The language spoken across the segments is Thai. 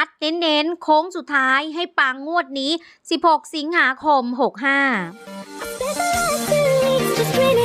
ชัดเน้นๆ โค้งสุดท้ายให้ปังงวดนี้ 16 สิงหาคม 65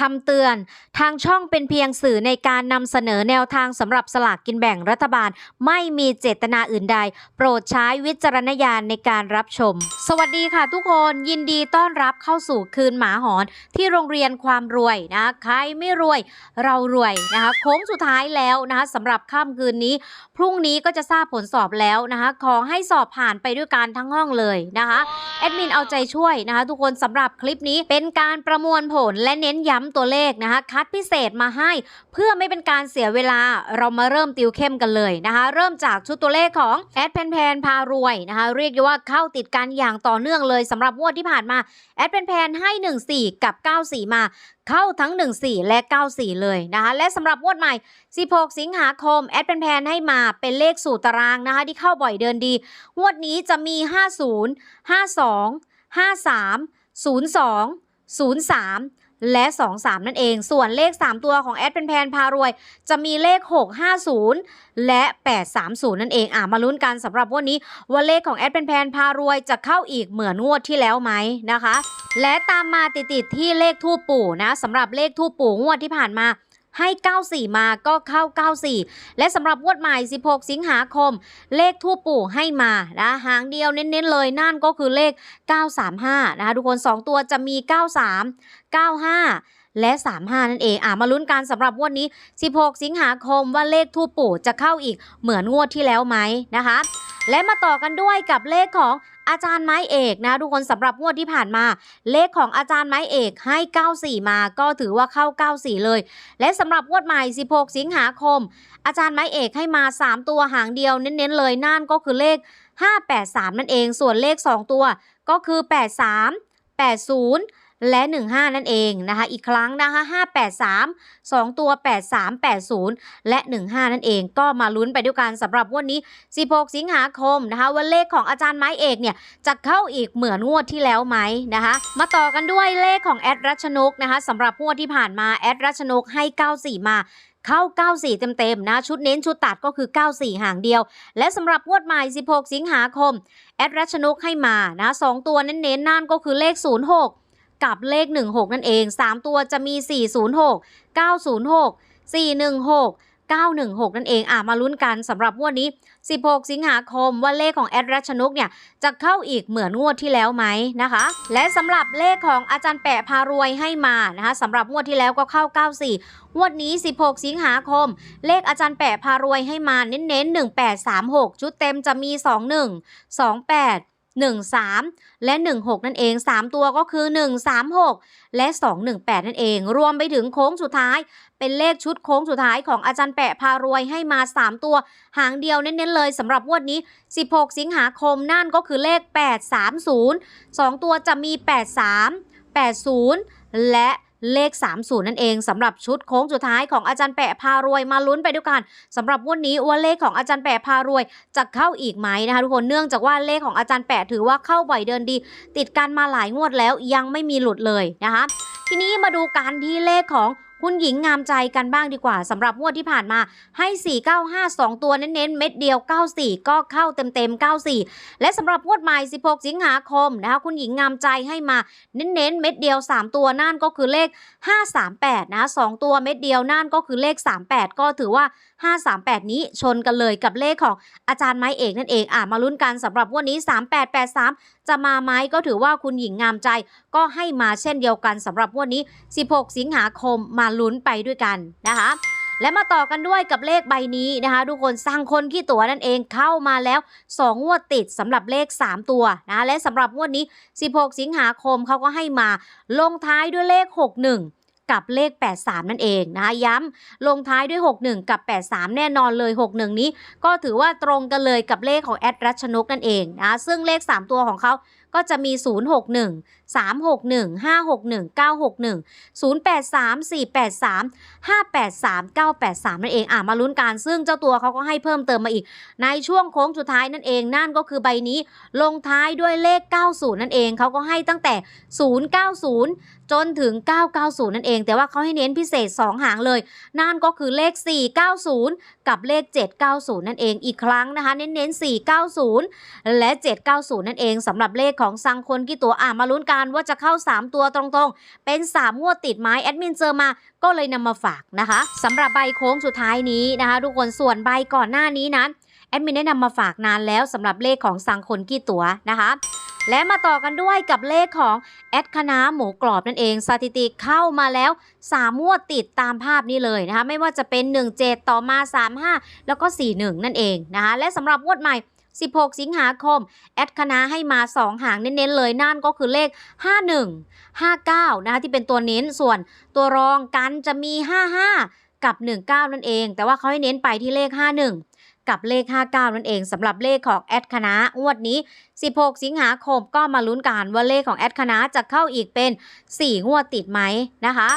คำเตือน ทางช่องเป็นเพียงสื่อในการนำเสนอแนวทางสำหรับสลากกินแบ่งรัฐบาล ไม่มีเจตนาอื่นใด โปรดใช้วิจารณญาณในการรับชม สวัสดีค่ะทุกคนยินดีต้อนรับเข้าสู่คืนหมาหอน ที่โรงเรียนความรวยนะใครไม่รวยเรารวยนะคะโค้งสุดท้ายแล้วนะคะสำหรับค่ำคืนนี้ พรุ่งนี้ก็จะทราบผลสอบแล้วนะคะขอให้สอบผ่านไปด้วยกันทั้งห้องเลยนะคะแอดมินเอาใจช่วยนะคะทุกคนสำหรับคลิปนี้เป็นการประมวลผลและเน้นย้ำตัวเลขนะคะ คัดพิเศษมาให้ เพื่อไม่เป็นการเสียเวลาเรามาเริ่มติวเข้มกันเลยนะคะ เริ่มจากชุดตัวเลขของแอดแพนแพนพารวยนะคะ เรียกได้ว่าเข้าติดกันอย่างต่อเนื่องเลยสำหรับงวดที่ผ่านมาแอดแพนแพนให้ 14 กับ 94 มาเข้าทั้ง 14 และ 94 เลยนะคะ และสำหรับงวดใหม่ 16 สิงหาคม แอดเป็นแพนให้มาเป็นเลขสู่ตารางนะคะ ที่เข้าบ่อยเดินดี งวดนี้จะมี 50 52 53 02 03 และ 23 นั่นเอง ส่วนเลข 3 ตัวของแอดเป็นแพนพารวย จะมีเลข 650 และ 830 นั่นเองอะมาลุ้นกันสำหรับวันนี้ ว่าเลขของแอดเป็นแพนพารวยจะเข้าอีกเหมือนงวดที่แล้วไหมนะคะ และตามมาติดๆที่เลขทูปปู่นะสำหรับเลขทูปปู่งวดที่ผ่านมา ให้ 94 มาก็เข้า 94 และสำหรับงวดใหม่ 16 สิงหาคม เลขทูปปู่ให้มานะหางเดียวเน้นๆเลยนั่นก็คือเลข 935 นะคะทุกคน 2 ตัวจะมี 93 95และ 35 นั่นเอง อะมาลุ้นกันสำหรับงวดนี้ 16 สิงหาคมว่าเลขทูปปู่จะเข้าอีกเหมือนงวดที่แล้วไหมนะคะ และมาต่อกันด้วยกับเลขของ อาจารย์ไม้เอกนะทุกคนสำหรับงวดที่ผ่านมา เลขของอาจารย์ไม้เอกให้ 94 มาก็ถือว่าเข้า 94 เลย และสำหรับงวดใหม่ 16 สิงหาคม อาจารย์ไม้เอกให้มา 3 ตัวหางเดียวเน้นๆเลยนั่นก็คือเลข 583 นั่นเองส่วนเลข 2 ตัวก็คือ 83 80 และ 15 นั่นเองนะคะ อีกครั้งนะคะ 583 2 ตัว 83 80 และ 15 นั่นเองก็มาลุ้นไปด้วยกันสำหรับวันนี้ 16 สิงหาคมนะคะว่าเลขของอาจารย์ไม้เอกเนี่ยจะเข้าอีกเหมือนงวดที่แล้วไหมนะคะ มาต่อกันด้วยเลขของแอดรัชนกนะคะสำหรับงวดที่ผ่านมาแอดรัชนกให้ 94 มาเข้า 94 เต็มๆ นะ ชุดเน้นชุดตัดก็คือ 94 ห่างเดียว และสำหรับงวดใหม่ 16 สิงหาคม แอดรัชนกให้มานะ 2 ตัวเน้นๆนั่นก็คือเลข 06 กับเลข 16 นั่นเอง 3 ตัวจะมี 406 906 416 916 นั่นเองอะมาลุ้นกันสำหรับงวดนี้ 16 สิงหาคมว่าเลขของแอดรัชนกเนี่ยจะเข้าอีกเหมือนงวดที่แล้วไหมนะคะ และสำหรับเลขของอาจารย์แปะพารวยให้มานะคะสำหรับงวดที่แล้วก็เข้า 94 งวดนี้ 16 สิงหาคม เลขอาจารย์แปะพารวยให้มาเน้นๆ 1836 ชุดเต็มจะมี 21 28 13 และ 16 นั่นเอง 3 ตัวก็คือ 136 และ 218 นั่นเอง รวมไปถึงโค้งสุดท้าย เป็นเลขชุดโค้งสุดท้ายของอาจารย์แปะพารวยให้มา 3 ตัว หางเดียวเน้นๆเลยสำหรับงวดนี้ 16 สิงหาคมนั่นก็คือเลข 830 2 ตัวจะมี 83 80 และ เลข 30 นั่นเองสำหรับชุดโค้งสุดท้ายของอาจารย์แปะพารวยมาลุ้นไปด้วยกันสำหรับงวดนี้ว่าเลขของอาจารย์แปะพารวยจะเข้าอีกไหมนะคะทุกคนเนื่องจากว่าเลขของอาจารย์แปะถือว่าเข้าบ่อยเดินดี ติดกันมาหลายงวดแล้วยังไม่มีหลุดเลยนะคะ ทีนี้มาดูการที่เลขของ คุณหญิงงามใจกันบ้างดีกว่าสำหรับงวดที่ผ่านมาให้ 495 2 ตัวเน้นๆ เม็ดเดียว 94 ก็เข้าเต็มๆ 94 และสำหรับงวดใหม่ 16 สิงหาคมนะคะคุณหญิงงามใจให้มาเน้นๆ เม็ดเดียว 3 ตัวนั่นก็คือเลข 538 นะ 2 ตัวเม็ดเดียวนั่นก็คือเลข 38 ก็ถือว่า 538 นี้ชนกันเลยกับเลขของอาจารย์ไม้เอกนั่นเองอะมาลุ้นกันสำหรับวันนี้ 3883 จะมาไหมก็ถือว่าคุณหญิงงามใจ ก็ให้มาเช่นเดียวกันสำหรับวันนี้ 16 สิงหาคมมาลุ้นไปด้วยกันนะคะและมาต่อกันด้วยกับเลขใบนี้นะคะทุกคนสร้างคนขี้ตัวนั่นเองเข้ามาแล้ว 2 งวดติดสำหรับเลข 3 ตัวนะและสำหรับงวดนี้ 16 สิงหาคมเขาก็ให้มาลงท้ายด้วยเลข 61 กับเลข 83 นั่นเองนะคะย้ำลงท้ายด้วย 61 กับ 83 แน่นอนเลย 61 นี้ ก็ถือว่าตรงกันเลยกับเลขของแอดรัชนกนั่นเองนะซึ่งเลข 3 ตัวของเขาก็จะมี 061 361 561 961 083 483 583 983 นั่นเองอะมาลุ้นกันซึ่งเจ้าตัวเขาก็ให้เพิ่มเติมมาอีก ในช่วงโค้งสุดท้ายนั่นเองนั่นก็คือใบนี้ลงท้ายด้วยเลข 90 นั่นเองเขาก็ให้ตั้งแต่ 090จนถึง 990 นั่นเอง แต่ว่าเขาให้เน้นพิเศษ 2 หางเลย นั่นก็คือเลข 490 กับเลข 790 นั่นเอง อีกครั้งนะคะ เน้นๆ490 และ 790 นั่นเองสำหรับเลขของซังคนกี่ตัวอะมาลุ้นกันว่าจะเข้า 3 ตัวตรงๆ เป็น 3 งวดติดไหมแอดมินเจอมาก็เลยนำมาฝากนะคะสำหรับใบโค้งสุดท้ายนี้นะคะ ทุกคนส่วนใบก่อนหน้านี้นั้นแอดมินได้นำมาฝากนานแล้วสำหรับเลขของซังคนกี่ตัวนะคะและมาต่อกันด้วยกับเลขของแอดคณะหมูกรอบนั่นเอง สถิติเข้ามาแล้ว3งวดติดตามภาพนี้เลยนะคะ ไม่ว่าจะเป็น 17 ต่อมา 35 แล้วก็ 41 นั่นเองนะคะ และสำหรับงวดใหม่ 16 สิงหาคม แอดคณะให้มา 2 หางเน้นๆ เลยนั่นก็คือเลข 51 59 นะคะที่เป็นตัวเน้นส่วนตัวรองกันจะมี 55 กับ 19 นั่นเอง แต่ว่าเขาให้เน้นไปที่เลข 51กับเลข 59 นั่นเองสำหรับเลขของแอดคณะงวดนี้ 16 สิงหาคมก็มาลุ้นกันว่าเลขของแอดคณะจะเข้าอีกเป็น 4 งวดติดไหมนะคะ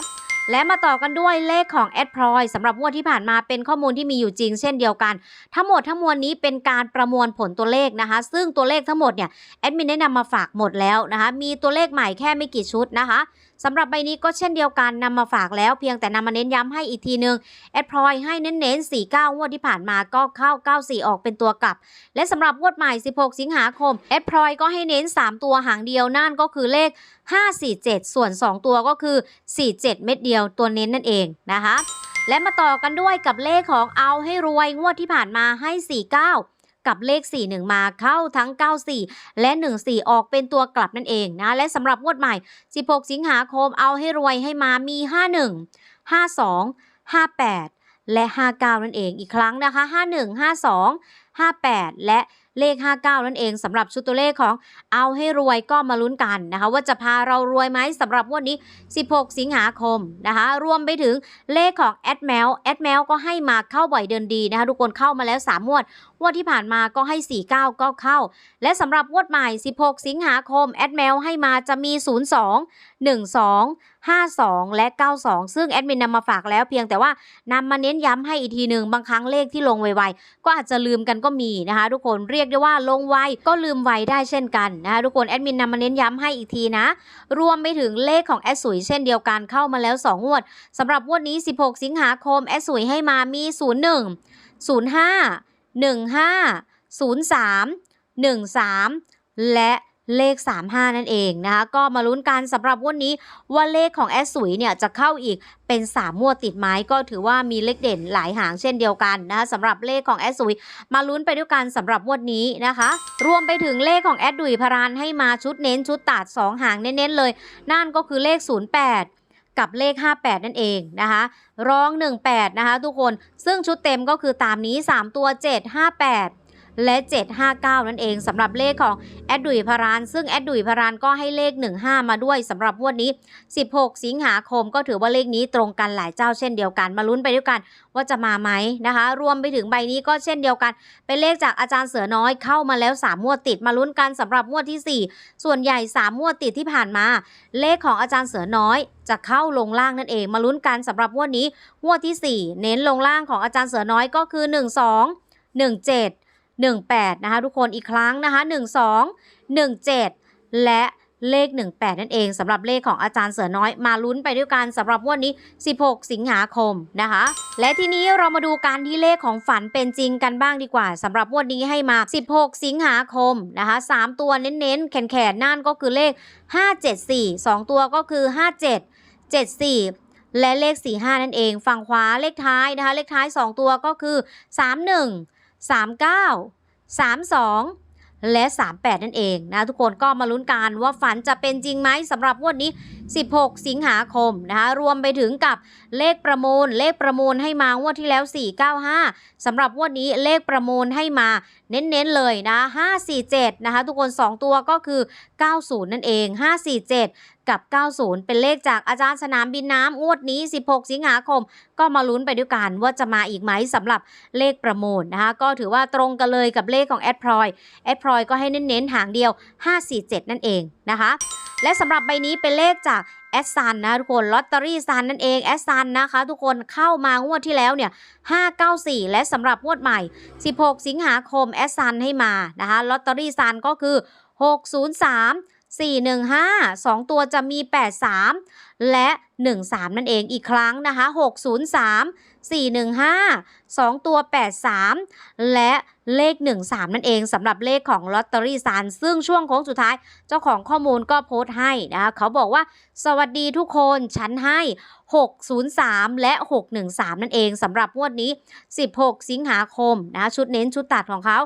และมาต่อกันด้วยเลขของแอดพลอยสำหรับงวดที่ผ่านมาเป็นข้อมูลที่มีอยู่จริงเช่นเดียวกัน ทั้งหมดทั้งมวลนี้เป็นการประมวลผลตัวเลขนะคะ ซึ่งตัวเลขทั้งหมดเนี่ยแอดมินได้นำมาฝากหมดแล้วนะคะ มีตัวเลขใหม่แค่ไม่กี่ชุดนะคะสำหรับใบนี้ก็เช่นเดียวกันนำมาฝากแล้วเพียงแต่นำมาเน้นย้ำให้อีกทีนึงแอดพลอยให้เน้นๆ49งวดที่ผ่านมาก็เข้า 94 ออกเป็นตัวกลับ และสำหรับงวดใหม่ 16 สิงหาคมแอดพลอยก็ให้เน้น 3 ตัวหางเดียวนั่นก็คือเลข547 ส่วน 2 ตัวก็คือ 47 เม็ดเดียวตัวเน้นนั่นเองนะคะ และมาต่อกันด้วยกับเลขของเอาให้รวยงวดที่ผ่านมาให้ 49กับเลข 41 มาเข้าทั้ง 94 และ 14 ออกเป็นตัวกลับนั่นเองนะ และสำหรับงวดใหม่ 16 สิงหาคมเอาให้รวยให้มามี 51 52 58 และ 59 นั่นเองอีกครั้งนะคะ 51 52 58 และ เลข 59 นั่นเองสำหรับชุดตัวเลขของเอาให้รวยก็มาลุ้นกันนะคะ ว่าจะพาเรารวยไหมสำหรับวดนี้ 16 สิงหาคมนะคะ รวมไปถึงเลขของแอดแมวแอดแมวก็ให้มาเข้าบ่อยเดินดีนะคะทุกคนเข้ามาแล้ว 3 งวดงวดที่ผ่านมาก็ให้ 49 ก็เข้า และสำหรับงวดใหม่ 16 สิงหาคมแอดแมวให้มาจะมี 02 12 52 และ 92 ซึ่งแอดมินนำมาฝากแล้วเพียงแต่ว่านำมาเน้นย้ำให้อีกทีหนึ่งบางครั้งเลขที่ลงไวๆ ก็อาจจะลืมกันก็มีนะคะ ทุกคนเรียกได้ว่าลงไวก็ลืมไวได้เช่นกันนะคะทุกคนแอดมินนำมาเน้นย้ำให้อีกทีนะ รวมไปถึงเลขของแอดสุยเช่นเดียวกันเข้ามาแล้ว 2 งวดสำหรับงวดนี้ 16 สิงหาคมแอดสุยให้มามี 01 05 15 03 13 และ เลข 35 นั่นเองนะคะก็มาลุ้นกันสำหรับวันนี้ว่าเลขของแอดสุยเนี่ยจะเข้าอีกเป็น3งวดติดไหมก็ถือว่ามีเลขเด่นหลายหางเช่นเดียวกันนะคะสำหรับเลขของแอดสุยมาลุ้นไปด้วยกันสำหรับงวดนี้นะคะ รวมไปถึงเลขของแอดดุยพารานให้มาชุดเน้นชุดตัด2หางเน้นๆเลย นั่นก็คือเลข 08กับเลข 58 นั่นเองนะคะ รอง 18 นะคะทุกคน ซึ่งชุดเต็มก็คือตามนี้ 3 ตัว 758 และ 759 นั่นเองสำหรับเลขของแอดดุยพาราน ซึ่งแอดดุยพารานก็ให้เลข 15 มาด้วยสำหรับวดนี้ 16 สิงหาคมก็ถือว่าเลขนี้ตรงกันหลายเจ้าเช่นเดียวกัน มาลุ้นไปด้วยกันว่าจะมาไหมนะคะ รวมไปถึงใบนี้ก็เช่นเดียวกัน เป็นเลขจากอาจารย์เสือน้อยเข้ามาแล้ว3งวดติดมาลุ้นกันสำหรับงวดที่ 4 ส่วนใหญ่3งวดติดที่ผ่านมา เลขของอาจารย์เสือน้อยจะเข้าลงล่างนั่นเองมาลุ้นกันสำหรับงวดนี้งวดทีสี่ 4 เน้นลงล่างของอาจารย์เสือน้อยก็คือ 1 2 1 7 18 นะคะทุกคนอีกครั้งนะคะ 12 17 และเลข 18 นั่นเองสำหรับเลขของอาจารย์เสือน้อยมาลุ้นไปด้วยกันสำหรับวันนี้ 16 สิงหาคมนะคะ และทีนี้เรามาดูการที่เลขของฝันเป็นจริงกันบ้างดีกว่าสำหรับวันนี้ให้มา 16 สิงหาคมนะคะ3ตัวเน้นๆ แขนๆนั่นก็คือเลข 574 2 ตัวก็คือ 57 74และเลข 45 นั่นเอง ฝั่งขวาเลขท้ายนะคะ เลขท้าย 2 ตัวก็คือ 31 39 32 และ 38 นั่นเองนะทุกคนก็มาลุ้นกันว่าฝันจะเป็นจริงไหมสำหรับงวดนี้16 สิงหาคมนะคะรวมไปถึงกับเลขประมูล เลขประมูลให้มางวดที่แล้ว 495สำหรับงวดนี้เลขประมูลให้มาเน้นๆเลยนะ547นะคะทุกคน 2 ตัวก็คือ 90 นั่นเอง 547กับ 90 เป็นเลขจากอาจารย์สนามบินน้ำงวดนี้ 16 สิงหาคม ก็มาลุ้นไปด้วยกันว่าจะมาอีกไหมสำหรับเลขประมูลนะคะ ก็ถือว่าตรงกันเลยกับเลขของแอดพลอยแอดพลอยก็ให้เน้นๆหางเดียว 547 นั่นเองนะคะ และสำหรับใบนี้เป็นเลขจากแอสซันนะทุกคนลอตเตอรี่ซันนั่นเองแอสซันนะคะ ทุกคนเข้ามางวดที่แล้วเนี่ย594 และสำหรับงวดใหม่ 16 สิงหาคมแอสซันให้มานะคะลอตเตอรี่ซันก็คือ 603 415 2 ตัวจะมี 83 และ 13 นั่นเองอีกครั้งนะคะ 603 415 2 ตัว 83 และเลข 13 นั่นเองสำหรับเลขของลอตเตอรี่ซันซึ่งช่วงโค้งสุดท้าย เจ้าของข้อมูลก็โพสต์ให้นะคะเขาบอกว่า สวัสดีทุกคนฉันให้ 603 และ 613 นั่นเองสำหรับงวดนี้ 16 สิงหาคมนะะชุดเน้นชุดตัดของเขา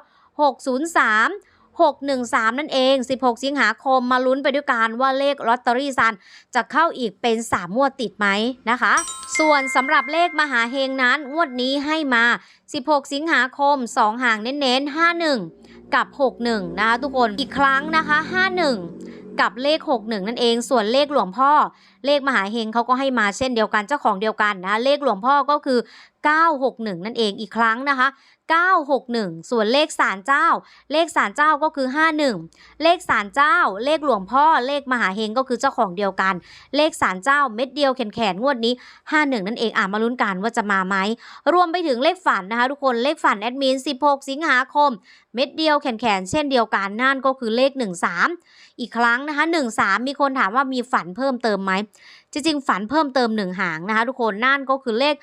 603 613 นั่นเอง 16 สิงหาคมมาลุ้นไปด้วยกันว่าเลขลอตเตอรี่ซันจะเข้าอีกเป็น3งวดติดไหมนะคะ ส่วนสำหรับเลขมหาเฮงนั้นงวดนี้ให้มา 16 สิงหาคม 2 ห่างเน้นๆ 51 กับ 61 นะคะทุกคนอีกครั้งนะคะ 51กับเลข 61 นั่นเอง ส่วนเลขหลวงพ่อ เลขมหาเฮงเขาก็ให้มาเช่นเดียวกัน เจ้าของเดียวกันนะคะเลขหลวงพ่อก็คือ 961 นั่นเองอีกครั้งนะคะ 961 ส่วนเลขศาลเจ้า เลขศาลเจ้าก็คือ 51 เลขศาลเจ้า เลขหลวงพ่อ เลขมหาเฮงก็คือเจ้าของเดียวกัน เลขศาลเจ้าเม็ดเดียวแขนแขนงวดนี้ 51 นั่นเองอะมาลุ้นกันว่าจะมาไหม รวมไปถึงเลขฝันนะคะทุกคน เลขฝันแอดมิน 16 สิงหาคม เม็ดเดียวแขนแขนเช่นเดียวกันนั่นก็คือเลข 13 อีกครั้งนะคะ 13 มีคนถามว่ามีฝันเพิ่มเติมไหมจริงๆฝันเพิ่มเติมหนึ่งหางนะคะทุกคนนั่นก็คือเลข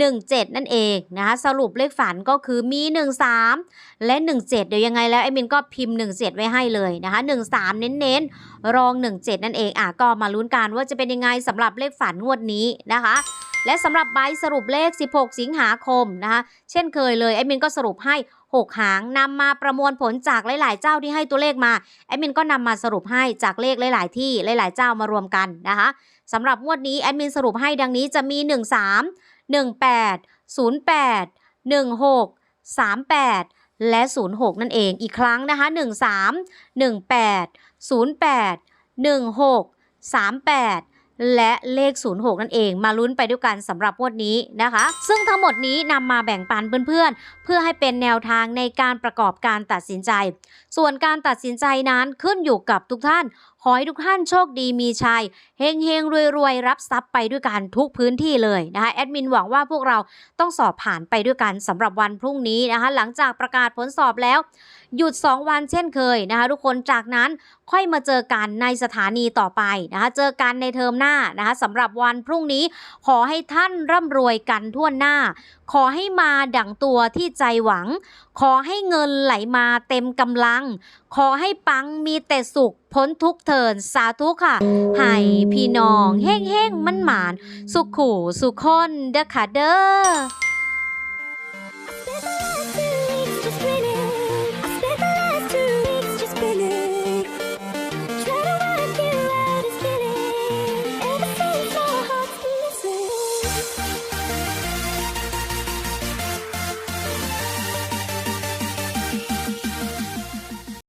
17 นั่นเองนะคะสรุปเลขฝันก็คือมี 13 และ 17 เดี๋ยวยังไงแล้วไอ้มินก็พิมพ์ 17 ไว้ให้เลยนะคะ 13 เน้นๆ รอง 17 นั่นเองอะก็มาลุ้นกันว่าจะเป็นยังไงสำหรับเลขฝันงวดนี้นะคะและสำหรับใบสรุปเลข 16 สิงหาคมนะคะ เช่นเคยเลยไอ้มินก็สรุปให้ 6 หางนำมาประมวลผลจากหลาย ๆ เจ้าที่ให้ตัวเลขมาแอดมินก็นำมาสรุปให้จากเลขหลาย ๆ ที่หลาย ๆ เจ้ามารวมกันนะคะสำหรับงวดนี้แอดมินสรุปให้ดังนี้จะมี 13 18 08 16 38 และ 06 นั่นเองอีกครั้งนะคะ 13 18 08 16 38และเลข 06 นั่นเองมาลุ้นไปด้วยกันสำหรับงวดนี้นะคะ ซึ่งทั้งหมดนี้นำมาแบ่งปันเพื่อนๆ เพื่อให้เป็นแนวทางในการประกอบการตัดสินใจ ส่วนการตัดสินใจนั้นขึ้นอยู่กับทุกท่าน ขอให้ทุกท่านโชคดีมีชัยเฮงเฮงรวยรวยรับทรัพย์ไปด้วยกันทุกพื้นที่เลยนะคะแอดมินหวังว่าพวกเราต้องสอบผ่านไปด้วยกันสำหรับวันพรุ่งนี้นะคะ หลังจากประกาศผลสอบแล้ว หยุด 2 วันเช่นเคยนะคะ ทุกคนจากนั้นค่อยมาเจอกันในสถานีต่อไปนะคะ เจอกันในเทอมหน้านะคะสำหรับวันพรุ่งนี้ ขอให้ท่านร่ำรวยกันทั่วหน้า ขอให้มาดั่งตัวที่ใจหวังขอให้เงินไหลมาเต็มกำลัง ขอให้ปังมีแต่สุขพ้นทุกเถินสาธุค่ะให้พี่น้องเฮ้งเฮ้งๆมันหมาน สุขขู่สุขคนเด้อค่ะเด้อ